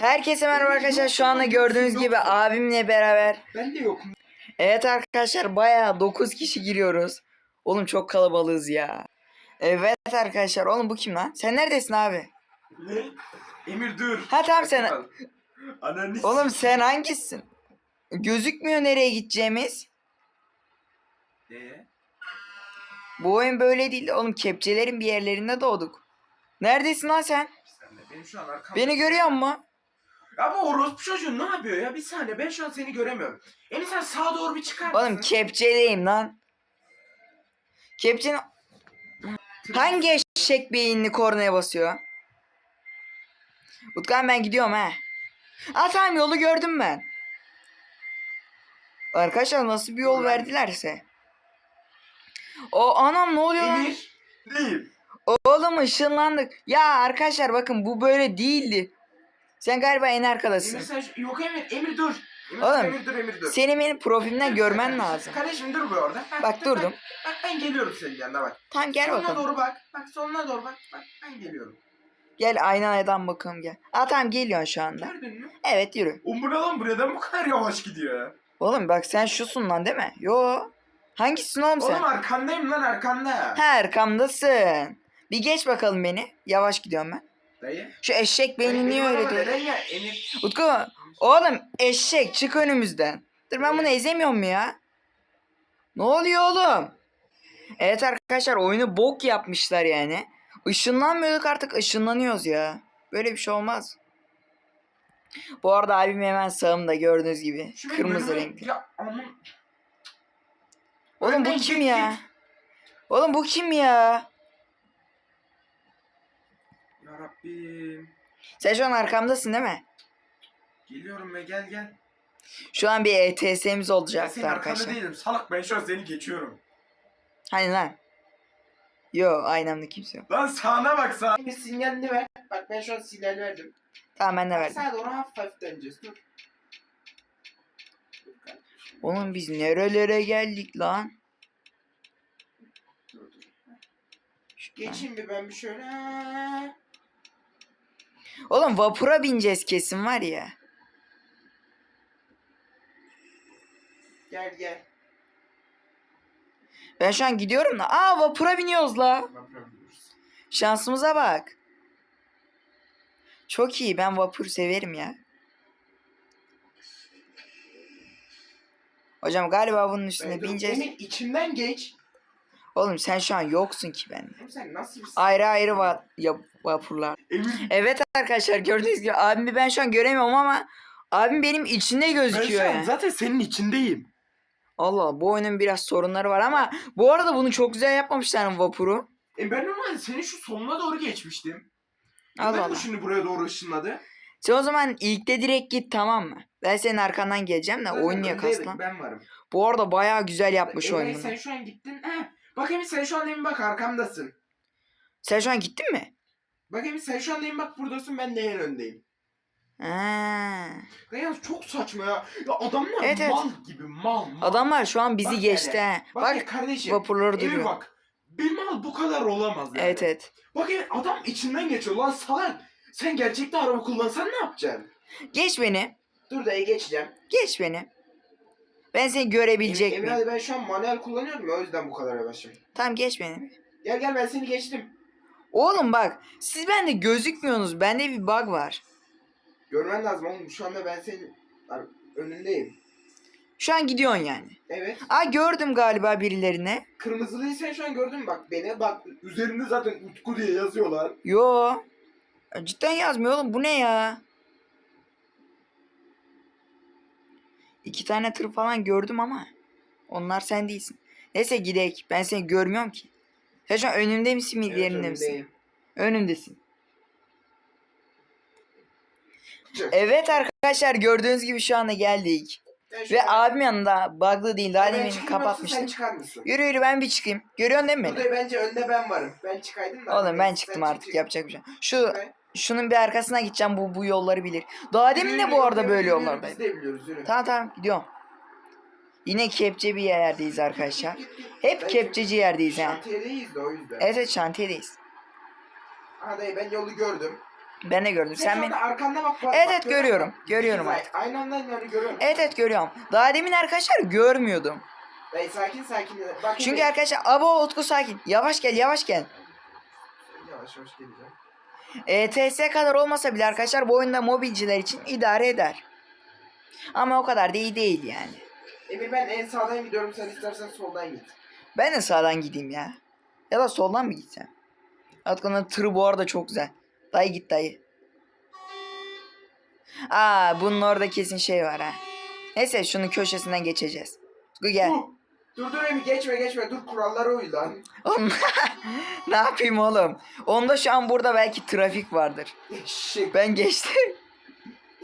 Herkese merhaba arkadaşlar. Şu anda gördüğünüz gibi abimle beraber. Ben de yokum. Evet arkadaşlar bayağı 9 kişi giriyoruz. Oğlum çok kalabalığız ya. Evet arkadaşlar oğlum bu kim lan? Sen neredesin abi? Ne? Emir dur. Ha, tamam sen-. Ananı Oğlum sen hangisin? Gözükmüyor nereye gideceğimiz. Ee? Bu oyun böyle değil. Oğlum kepçelerin bir yerlerinde doğduk. Neredesin lan sen? Saniye benim şu an arkamda. Beni görüyor musun? Bu orospu çocuğu ne yapıyor ya? Bir saniye ben şu an seni göremiyorum. Emir sen sağa doğru bir çıkar Oğlum mısın? kepçedeyim lan. Kepçenin hangi eşek beyinli kornaya basıyor? Utkan ben gidiyorum he. Aa tamam yolu gördüm ben. Arkadaşlar nasıl bir yol Ulan. verdilerse. O anam ne oluyor lan? Emir. Değil. Oğlum ışınlandık. Ya arkadaşlar bakın bu böyle değildi. Sen galiba en arkadasın. Emir sen yok Emir. Emir dur. Emir, Oğlum, Emir dur Emir dur. Senin benim profilimden görmen lazım. Kardeşim dur bir orada. Heh, Bak dur, durdum. Bak, bak ben geliyorum senin yanına bak. Tamam gel sonuna bakalım. doğru bak. Bak sonuna doğru bak. Bak ben geliyorum. Gel aynadan bakalım gel. Aa tamam geliyorsun şu anda. Gördün mü? Evet yürü. Oğlum bu ne lan bu kadar yavaş gidiyor ya. Oğlum bak sen şusun lan değil mi? Yo. Hangisisin oğlum sen? Oğlum arkandayım lan arkanda. Ha arkamdasın. Bir geç bakalım beni. Yavaş gidiyorum ben. Dayı. Şu eşek Benim niye öyle diyor? Neden ya Emir? Utku oğlum eşek çık önümüzden. Dur ben bunu ezemiyorum mu ya? Ne oluyor oğlum? Evet arkadaşlar oyunu bok yapmışlar yani. Işınlanmıyorduk artık ışınlanıyoruz ya. Böyle bir şey olmaz. Bu arada abim hemen sağımda gördüğünüz gibi. Şu Kırmızı önüme- renkli. Ya aman. Oğlum bu Önden kim git, ya? git. Oğlum bu kim ya? Ya Rabbim. Sen şu an arkamdasın değil mi? Geliyorum ve gel gel. Şu an bir ETS'miz Ben olacaktı senin arkanda arkadaşlar. değilim. Salak ben şu an seni geçiyorum. Hani lan? Yo aynamda kimse yok. Lan sağına bak sağ. Bir sinyalini ver. Bak ben şu an sinyal verdim. Tamam ben de verdim. Sağa doğru hafif hafif döneceğiz. Dur. Dur kardeşim, Oğlum biz nerelere geldik lan? dur, dur. Geçeyim bir ben bir şöyle. Ha. Oğlum vapura bineceğiz kesin var ya. Gel gel. Ben şu an gidiyorum da. Aa vapura biniyoruz la. Şansımıza bak. Çok iyi ben vapur severim ya. Hocam galiba bunun üstüne bineceğiz. Emir içimden geç. Oğlum sen şu an yoksun ki. Oğlum sen nasıl bir Ayrı ayrı va- ya- vapurlar. Evet arkadaşlar gördüğünüz gibi abimi ben şu an göremiyorum ama abim benim içinde ben gözüküyor an yani. zaten senin içindeyim. Allah bu oyunun biraz sorunları var ama bu arada bunu çok güzel yapmamışlar vapuru. E ben normalde senin şu sonuna doğru geçmiştim. Allah Allah ben Allah. şimdi buraya doğru ışınladı. Sen o zaman ilkte direkt git tamam mı? Ben senin arkandan geleceğim de oyun niye kaslan? Ben varım. Bu arada bayağı güzel yapmış Emre, oyunu. sen şu an gittin. Heh. Bak Emir sen şu an emin bak arkamdasın. Sen şu an gittin mi? Bak Emir sen şu an emin bak buradasın ben en öndeyim. Ha. Ya yalnız çok saçma ya. Ya adamlar Evet, evet. mal gibi mal mal. Adamlar şu an bizi Bak geçti hele. he. Bak, Bak, ya kardeşim. vapurları duruyor. bak. Bir mal bu kadar olamaz yani. Evet evet. Bak Emir adam içinden geçiyor lan salak. Sen gerçekte araba kullansan ne yapacaksın? Geç beni. Dur dayı geçeceğim. Geç beni. Ben seni görebilecek Emir miyim? hadi ben şu an manuel kullanıyorum ya o yüzden bu kadar yavaşım. Tamam geç beni. Gel gel ben seni geçtim. Oğlum bak siz bende gözükmüyorsunuz. Bende bir bug var. Görmen lazım oğlum şu anda ben senin ar- önündeyim. Şu an gidiyorsun yani. Evet. Aa gördüm galiba birilerine. Kırmızılıyı sen şu an gördün mü? Bak beni bak üzerinde zaten Utku diye yazıyorlar. Yo. Cidden yazmıyor oğlum. Bu ne ya? İki tane tır falan gördüm ama. Onlar sen değilsin. Neyse gidek. Ben seni görmüyorum ki. Sen şu an önümde misin Evet, yerinde misin? Önümdesin. Evet arkadaşlar gördüğünüz gibi şu anda geldik. Ve abim yanında bug'lı değil. Daha demin çıkayım kapatmıştım. Yürü yürü ben bir çıkayım. Görüyorsun değil mi beni? Burada bence önde ben varım. Ben çıkaydım da. Oğlum ben çıktım çık, artık çık. yapacak bir şey. Şu Ben- şunun bir arkasına gideceğim bu bu yolları bilir. Daha demin de bu arada böyle yollardaydı. Biz de biliyoruz yürü. Tamam tamam gidiyorum. Yine kepçe bir yerdeyiz arkadaşlar. Hep kepçeci yerdeyiz ha. Şantiyedeyiz de o yüzden. Evet evet şantiyedeyiz. Ha dayı ben yolu gördüm. Ben de gördüm. Sen, beni... anda arkanda bak. bak Evet bak, evet görüyor görüyorum. Görüyorum İkiz artık. ay- Aynı anda yani görüyorum. Evet evet görüyorum. Daha demin arkadaşlar görmüyordum. Dayı sakin sakin. Bak Çünkü arkadaşlar abo Utku sakin. Yavaş gel yavaş gel. Yavaş yavaş geleceğim. ETS kadar olmasa bile arkadaşlar bu oyunda mobilciler için idare eder. Ama o kadar da iyi değil yani. Emir ben en sağdan gidiyorum sen istersen soldan git. Ben de sağdan gideyim ya. Ya da soldan mı gitsem? Atkan'ın tırı bu arada çok güzel. Dayı git dayı. Aa bunun orada kesin şey var ha. Neyse şunun köşesinden geçeceğiz. Gel. Dur. Dur Emir geçme geçme dur kurallara uy lan. Oğlum, ne yapayım oğlum? Onda şu an burada belki trafik vardır. Eşek. Ben geçtim.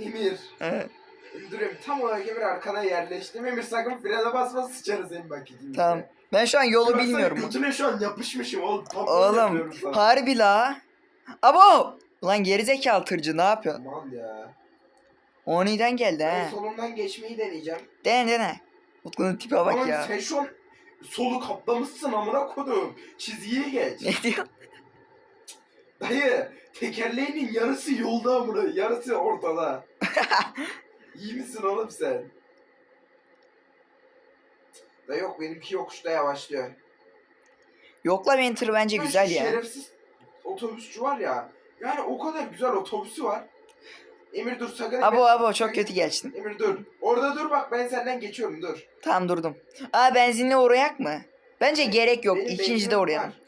Emir. Evet, Dur Emir tam olarak Emir arkana yerleştim. Emir sakın frene basma sıçarız Emir bak ikimiz de. tamam. Ben şu an yolu Baksana, bilmiyorum. Götüne şu an yapışmışım oğlum. Tampon Oğlum yapıyorum sana. harbi la. Abo! Ulan gerizekalı tırcı ne yapıyorsun? Aman ya. O neden geldi Ben ha? solundan geçmeyi deneyeceğim. Dene dene. Utku'nun tipe bak ya. sen şu an solu kaplamışsın amına kodum. Çizgiye geç. Ne diyor? Dayı tekerleğinin yarısı yolda amına yarısı ortada. İyi misin oğlum sen? Da yok benimki yokuşta yavaşlıyor. Yok la benim tır bence güzel ya. Şerefsiz otobüsçü var ya. Yani o kadar güzel otobüsü var. Emir dur sakın. Abo abo çok kötü geçtin. Emir dur. Orada dur bak ben senden geçiyorum dur. Tamam durdum. Aa benzinli uğrayak mı? Bence gerek yok. Benim benzinim uğrayalım. var.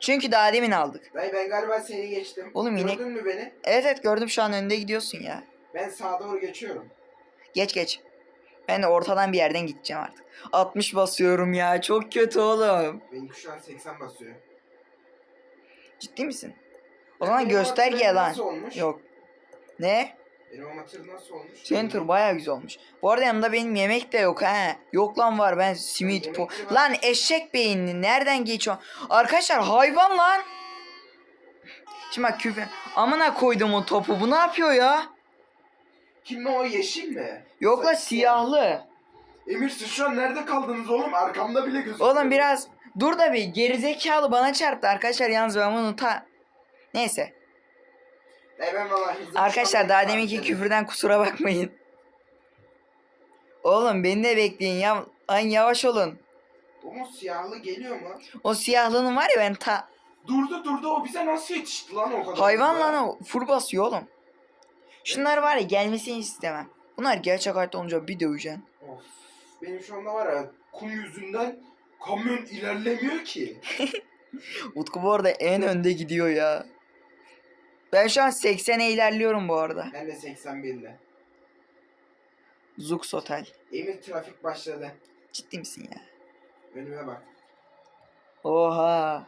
Çünkü daha demin aldık. Dayı ben galiba seni geçtim. Oğlum yine- Gördün mü beni? Evet evet gördüm şu an önde gidiyorsun ya. Ben sağa doğru geçiyorum. Geç geç. Ben de ortadan bir yerden gideceğim artık. 60 basıyorum ya. Çok kötü oğlum. Benimki şu an 80 basıyor. Ciddi misin? O zaman Benim gösterge lan. Nasıl olmuş? Yok. Ne? Benim amatör nasıl olmuş? Senin tır baya güzel olmuş. Bu arada yanımda benim yemek de yok ha. Yok lan var ben simit po. Lan eşek beyinli nereden geçiyor? Arkadaşlar hayvan lan. Şimdi bak küfür. Amına koydum o topu. Bu ne yapıyor ya? Kim o yeşil mi? Yok la siyahlı. Emir siz şu an nerede kaldınız oğlum? Arkamda bile gözüküyor. Oğlum biraz dur da bir gerizekalı bana çarptı arkadaşlar yalnız ben bunu ta... Neyse. E ben vallahi hızlı Arkadaşlar daha deminki küfürden kusura bakmayın. Oğlum beni de bekleyin ya. Lan yavaş olun. Umut siyahlı geliyor mu? O siyahlının var ya ben ta... Durdu durdu o bize nasıl yetişti lan o kadar? Hayvan lan o. Full basıyor oğlum. Şunlar var ya gelmesini istemem. Bunlar gerçek hayatta olunca bir döveceksin. Of. Benim şu anda var ya kum yüzünden kamyon ilerlemiyor ki. Utku bu arada en önde gidiyor ya. Ben şu an 80'e ilerliyorum bu arada. Ben de 81 ile. Zux Otel. Emir trafik başladı. Ciddi misin ya? Önüme bak. Oha.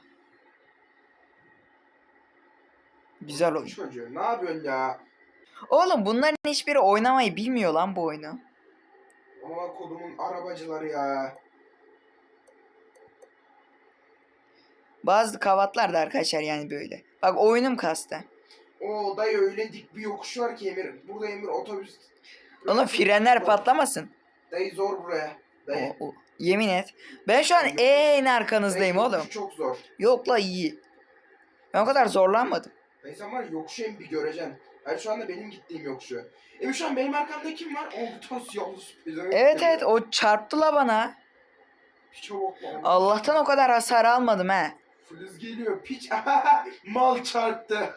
Güzel oyun. Çocuğu ne yapıyorsun ya? Oğlum bunların hiçbiri oynamayı bilmiyor lan bu oyunu. Ama kodumun arabacıları ya. Bazı kavatlar da arkadaşlar yani böyle. Bak oyunum kastı. O dayı öyle dik bir yokuş var ki Emir. Burada Emir otobüs. Oğlum frenler patlamasın. Dayı zor buraya. Dayı. O- o- Yemin et. Ben şu an en arkanızdayım Dayı, oğlum. Çok zor. Yok la iyi. Ben o kadar zorlanmadım. Dayı sen var ya yokuşu hem bir göreceksin. Hayır şu anda benim gittiğim yokuşu. Emir şu an benim arkamda kim var? O siyahlı pezevenk Evet geliyor. evet o çarptı la bana. Allah'tan o kadar hasar almadım he. Filiz geliyor. Piç. Mal çarptı.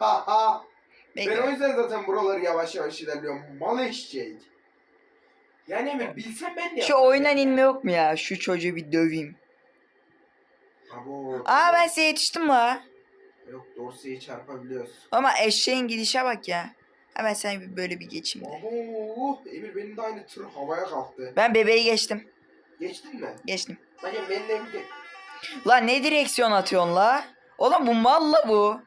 ben o yüzden zaten buraları yavaş yavaş ilerliyorum. Mal eşek. Yani Emir bilsem ben de Şu yaparım oyundan inme yok mu ya? Şu çocuğu bir döveyim. Abo, Aa ben size yetiştim la. Yok Dorsey'i çarpabiliyoruz. Ama eşeğin gidişe bak ya. Hemen sen bir böyle bir geçeyim de. Abo, Emir benim de aynı tır havaya kalktı. Ben bebeği geçtim. Geçtin mi? Geçtim. Bakın benim de bir La ne direksiyon atıyorsun la? Oğlum bu mal la bu.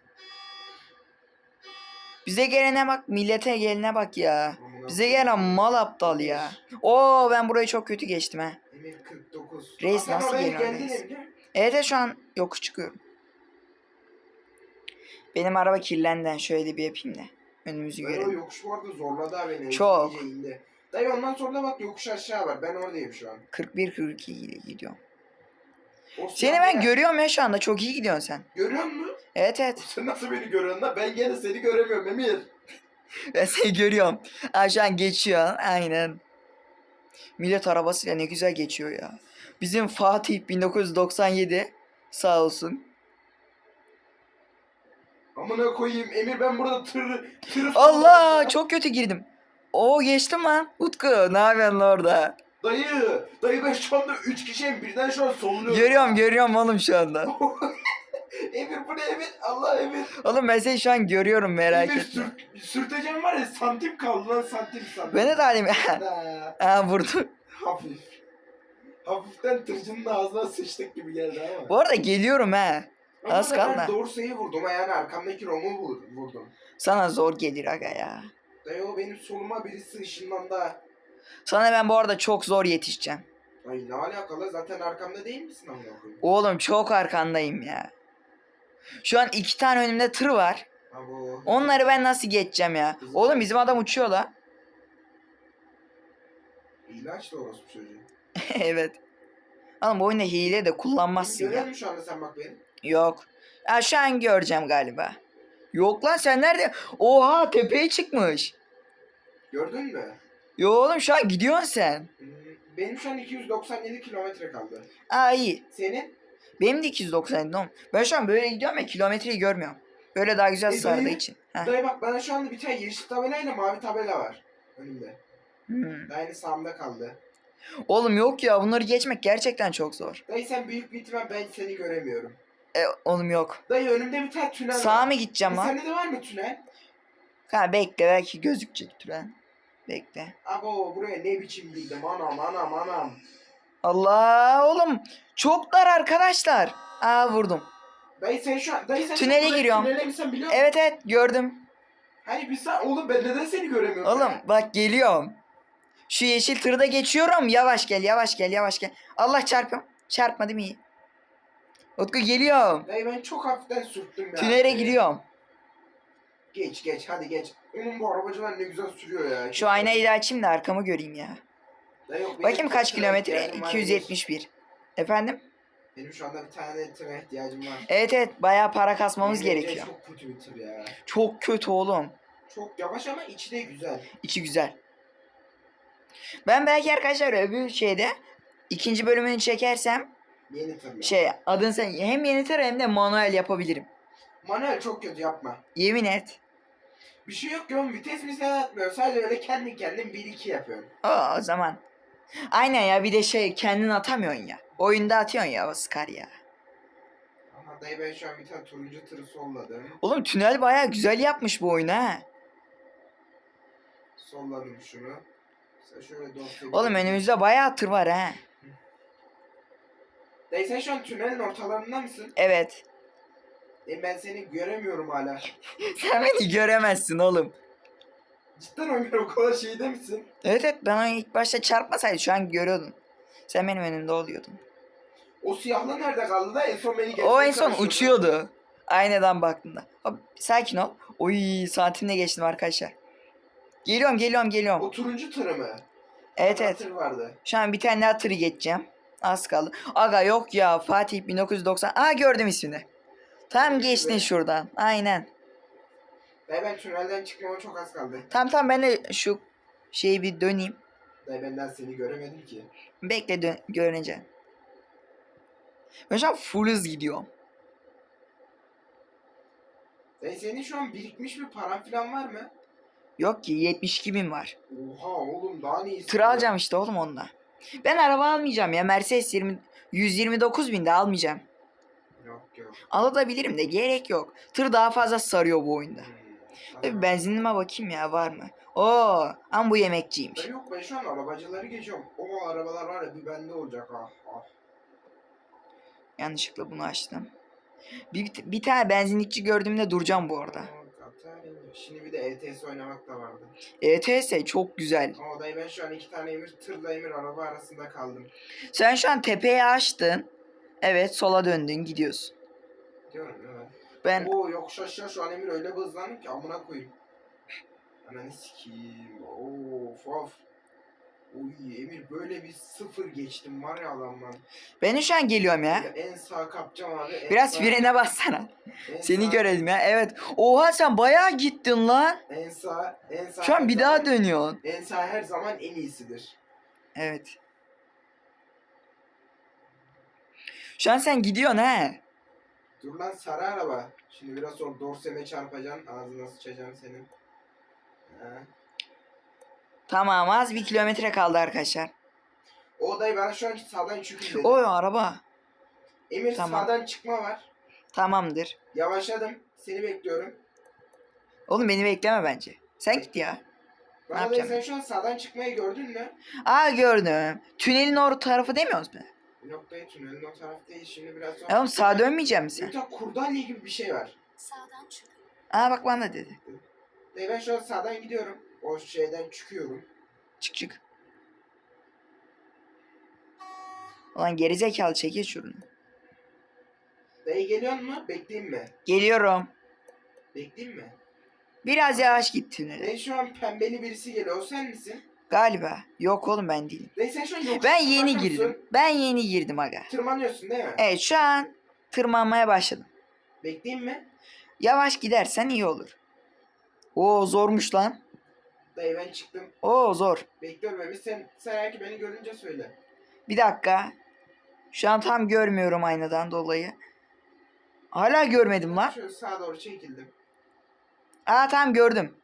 Bize gelene bak, millete gelene bak ya. Bize gelen mal aptal ya. Oo ben burayı çok kötü geçtim ha. Emir 49. Reis nasıl geliyor reis? Evet şu an yokuş çıkıyorum. Benim araba kirlenden şöyle bir yapayım da. Önümüzü Ben görelim. yokuş bu arada zorladı ha beni. Çok. Dayı ondan sonra da bak yokuş aşağı var. Ben oradayım şu an. 41-42 ile gidiyorum. Seni ben görüyorum ya şu anda. Çok iyi gidiyorsun sen. Görüyor musun? Evet evet. Sen nasıl beni görüyorsun lan? Ben gene seni göremiyorum Emir. Ben seni görüyorum. Ha, şu an geçiyor. Aynen. Millet arabasıyla ne güzel geçiyor ya. Bizim Fatih 1997 sağ olsun. Amına koyayım Emir ben burada tır tır Allah çok kötü girdim. Oo geçtim lan. Utku ne yapıyorsun lan orada? Dayı dayı ben şu anda 3 kişiyim birden şu an solunuyorum. Görüyorum görüyorum oğlum şu anda. Emir bu ne Emir? Allah Emir. Oğlum ben seni şu an görüyorum merak Emir etme. sür, sürteceğim var ya santim kaldı lan santim santim. Ben de talim. Ha, ha vurdu. hafif. Hafiften tırcının ağzına sıçtık gibi geldi ama. Bu arada geliyorum ha. Ama az kaldı. Ben Dorsey'i vurdum ha, yani arkamdaki Rom'u vur- vurdum. Sana zor gelir aga ya. Dayı o benim soluma birisi ışınlandı ha. Sana ben bu arada çok zor yetişeceğim. Ay ne alakalı zaten arkamda değil misin amına koyayım? Oğlum çok arkandayım ya. Şu an iki tane önümde tır var. Abo. Onları ben nasıl geçeceğim ya? Oğlum bizim adam uçuyor la. İlaç da orospu çocuğu. evet. Oğlum bu oyunda hile de kullanmazsın Görüyor ya. musun şu anda sen bak beni? Yok. Ha şu an göreceğim galiba. Yok lan sen nerede? Oha tepeye çıkmış. Gördün mü? Yo oğlum şu an gidiyorsun sen. Hmm, Benim şu an 297 kilometre kaldı. Aa iyi. Senin? Benim de 290 oğlum. Ben şu an böyle gidiyorum ya kilometreyi görmüyorum. Böyle daha güzel E, sardığı dayı- için. Heh. Dayı bak bana şu anda bir tane yeşil tabelayla mavi tabela var. Önümde. Hmm. Dayının sağımda kaldı. Oğlum yok ya bunları geçmek gerçekten çok zor. Dayı sen büyük bir ihtimal ben seni göremiyorum. E, oğlum yok. Dayı önümde bir tane tünel Sağa var. mı gideceğim E, lan? Sende de var mı tünel? Ha bekle belki gözükecek tren. Bekle. Abo buraya ne biçim girdim anam anam anam. Allah oğlum çok dar arkadaşlar. Aa vurdum. Dayı sen şu an dayı sen Tünele şu an buraya giriyorum. Tünele mi sen biliyor musun? Evet evet gördüm. Hani bir sen oğlum ben neden seni göremiyorum? Oğlum ya? bak geliyorum. Şu yeşil tırda geçiyorum. Yavaş gel yavaş gel yavaş gel. Allah çarpım. Çarpma değil mi iyi? Utku geliyorum. Dayı ben çok hafiften sürttüm ya. Tünele gidiyorum. Geç geç hadi geç. Onun bu arabacılar ne güzel sürüyor ya. Şu aynayı da açayım da arkamı göreyim ya. Dayı yok, benim Bakayım kaç kilometre? ihtiyacım var, 271. Efendim? Benim şu anda bir tane tıra ihtiyacım var. Evet evet bayağı para kasmamız Benim gerekiyor. Çok kötü bir tır ya. Çok kötü oğlum. Çok yavaş ama içi de güzel. İçi güzel. Ben belki arkadaşlar öbür şeyde ikinci bölümünü çekersem Yeni tırla. şey adın sen hem yeni tır hem de manuel yapabilirim. Manuel çok kötü yapma. Yemin et. Bir şey yok ya vites mi sen atmıyor. Sadece öyle kendi kendin 1-2 yapıyorsun. O, o zaman. Aynen ya bir de şey kendin atamıyorsun ya. Oyunda atıyorsun ya o Scar ya. Aha dayı ben şu an bir tane turuncu tırı solladım. Oğlum tünel bayağı güzel yapmış bu oyunu ha. Solladım şunu. Sen şöyle dosya... Oğlum önümüzde bayağı tır var ha. Dayı sen şu an tünelin ortalarında mısın? Evet. E ben seni göremiyorum hala. Sen beni göremezsin oğlum. Cidden Ömer o kadar şeyde misin? Evet evet ben onu ilk başta çarpmasaydı şu an görüyordun. Sen benim önümde oluyordun. O siyahlı nerede kaldı da en son beni geçti. O en son uçuyordu. Aynadan baktığında. Hop, sakin ol. Oy saatimle geçtim arkadaşlar. Geliyorum geliyorum geliyorum. O turuncu tırı mı? Evet evet. Tır vardı. Şu an bir tane daha tırı geçeceğim. Az kaldı. Aga yok ya Fatih 1990. Aa gördüm ismini. Tam geçtin şuradan. Aynen. Dayı ben tünelden çıkmama çok az kaldı. Tam tam ben de şu şeyi bir döneyim. Dayı benden seni göremedim ki. Bekle dön görüneceğim. Ben şu an full hız gidiyorum. Dayı senin şu an birikmiş bir paran falan var mı? Yok ki 72 bin var. Oha oğlum daha ne Tır alacağım işte oğlum onda. Ben araba almayacağım ya. Mercedes 20, 129 bin de almayacağım. Yok yok. Alabilirim de gerek yok. Tır daha fazla sarıyor bu oyunda. Hmm. Tabii benzinime bakayım ya var mı? Oo, ama bu yemekçiymiş. Dayı yok ben şu an arabacıları geçiyorum. O arabalar var ya bir bende olacak ah. ah. Yanlışlıkla bunu açtım. Bir, bir tane benzinlikçi gördüğümde duracağım bu arada. Şimdi bir de ETS oynamak da vardı. ETS çok güzel. Ama dayı ben şu an iki tane emir tırla emir araba arasında kaldım. Sen şu an tepeyi açtın. Evet sola döndün gidiyorsun. Diyorum mi? Ben Oo yokuş aşağı şu an emir öyle bir hızlandım ki amına koyayım. Ananı sikiyim. Of of. Uy Emir böyle bir sıfır geçtim var ya adamdan. Ben şu an geliyorum ya. En sağ kapacağım abi. en Biraz sağ- frene bassana. en Seni sağ- görelim ya. Evet. Oha sen bayağı gittin lan. En sağ, en sağ. Şu an bir daha zaman- dönüyorsun. En sağ her zaman en iyisidir. Evet. Şu an sen gidiyorsun he. Dur lan sarı araba. Şimdi biraz sonra dorseme çarpacaksın. Ağzına sıçacağım senin. Ha. Tamam az bir kilometre kaldı arkadaşlar. O odayı bana şu an sağdan çıkın dedi. Oy araba. Emir Tamam. sağdan çıkma var. Tamamdır. Yavaşladım. Seni bekliyorum. Oğlum beni bekleme bence. Sen git ya. Bana da yapacağım? sen şu an sağdan çıkmayı gördün mü? Aa gördüm. Tünelin o tarafı demiyoruz mu? Noktayı tünelin o taraf değil. Şimdi biraz sonra... Oğlum sağa dönmeyecek misin? Bir tane kurdalya gibi bir şey var. Sağdan çık. Aa bak bana dedi. E ben şu an sağdan gidiyorum. O şeyden çıkıyorum. Çık çık. Ulan gerizekalı çekil şunu. Dayı geliyor mu? Bekleyeyim mi? Geliyorum. Bekleyeyim mi? Biraz yavaş git tünele. Dayı şu an pembeli birisi geliyor. O sen misin? Galiba. Yok oğlum ben değilim. Sen şu an yokuş Ben yeni tırmanıyor girdim. Ben yeni girdim aga. Tırmanıyorsun değil mi? Evet şu an tırmanmaya başladım. Bekleyeyim mi? Yavaş gidersen iyi olur. Oo zormuş lan. Dayı ben çıktım. Oo zor. Bekliyorum Emir. Sen, sen eğer ki beni görünce söyle. Bir dakika. Şu an tam görmüyorum aynadan dolayı. Hala görmedim lan. Şöyle sağa doğru çekildim. Aa tam gördüm.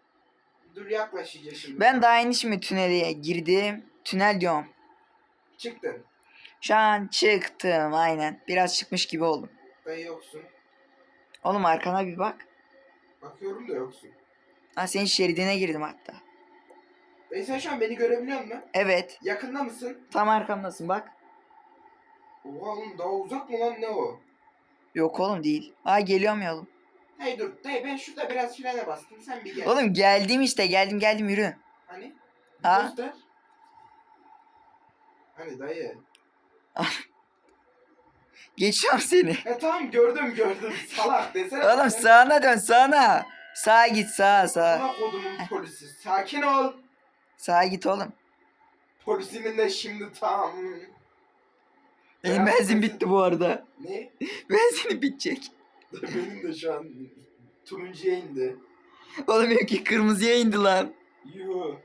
Dur yaklaş iyice şimdi. Ben daha yeni şimdi tünele girdim. Tünel diyorum. Çıktın. Şu an çıktım aynen. Biraz çıkmış gibi oldum. Dayı yoksun. Oğlum arkana bir bak. Bakıyorum da yoksun. Ha senin şeridine girdim hatta. Dayı sen şu an beni görebiliyor musun? Evet. Yakında mısın? Tam arkamdasın bak. Oha oğlum daha uzak mı lan ne o? Yok oğlum değil. Aa geliyorum ya oğlum. Hey dur dayı ben şurada biraz frene bastım sen bir gel. Oğlum geldim işte geldim geldim yürü. Hani? Ha? Göster. Hani dayı. Geçiyorum seni. He tamam gördüm gördüm salak desene. Oğlum Sen- sağına dön sağına. Sağa git sağa sağa. Amına kodumun polisi. Sakin ol. Sağa git oğlum. Polisinin de şimdi tam. Benim benzin bitti bu arada. Ne? Benzini bitecek. Benim de şu an turuncuya indi. Oğlum benimki kırmızıya indi lan. Yuh.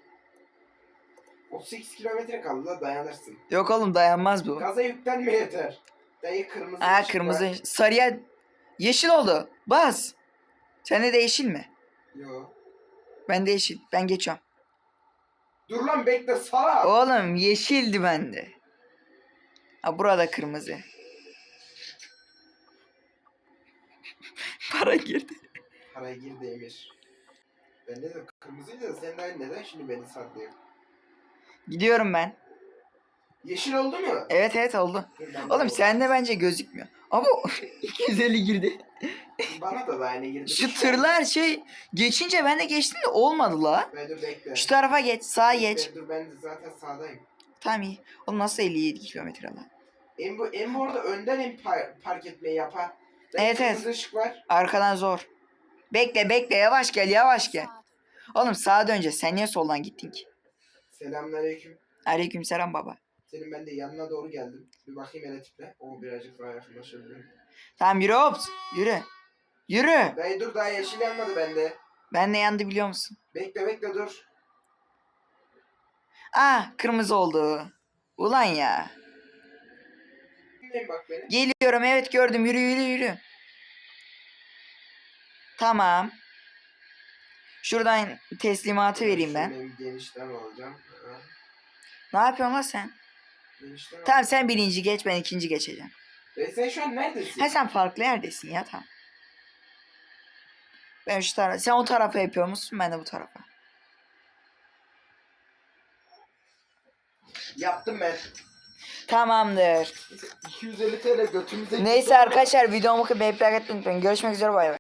38 kilometre kaldı la dayanırsın. Yok oğlum dayanmaz bu. Gaza yüklenme yeter. Dayı kırmızı Aa ışık kırmızı var. sarıya yeşil oldu. Bas. Sende de yeşil mi? Yo. Ben de yeşil. Ben geçiyorum. Dur lan bekle salak. Oğlum yeşildi bende. Ha burada kırmızı. Para girdi. Paraya girdi Emir. Ben ne dedim kırmızıydı da sen daha neden şimdi beni saklıyorsun? Gidiyorum ben. Yeşil oldu mu? Evet evet oldu. Ben de Oğlum sende bence gözükmüyor. Ama 250 girdi. Bana da daha yeni girdi. Şu tırlar şey geçince ben de geçtim de olmadı la. Ben dur bekle. Şu tarafa geç, sağa geç. Ben, dur ben de zaten sağdayım. Tamam iyi. Oğlum nasıl 57 kilometre lan? Em bu, em bu orada önden em par- park etmeyi yapar. Evet, evet. ışık var. Arkadan zor. Bekle bekle yavaş gel yavaş gel. Oğlum sağa döneceğiz. Sen niye soldan gittin ki? Selamünaleyküm. Aleykümselam baba. Senin ben de yanına doğru geldim. Bir bakayım hele tiple. O birazcık daha yakınlaşabilirim. Tamam yürü hops. Yürü. Yürü. Dayı dur daha yeşil yanmadı bende. Ben de yandı biliyor musun? Bekle bekle dur. Ah kırmızı oldu. Ulan ya. Dinleyin bak beni. Geliyorum evet gördüm yürü yürü yürü. Tamam. Şuradan teslimatı vereyim ben. Şöyle bir genişten alacağım. Ha, Ne yapıyorsun lan sen? Genişten al. Tamam sen birinci geç ben ikinci geçeceğim. Dayı sen şu an neredesin? Ha sen farklı yerdesin ya tamam. Ben şu tarafa, sen o tarafa yapıyor musun ben de bu tarafa. Yaptım ben. Tamamdır. 250 TL götümüze Neyse arkadaşlar videomu beğenip like etmeyi unutmayın. Görüşmek üzere bay bay.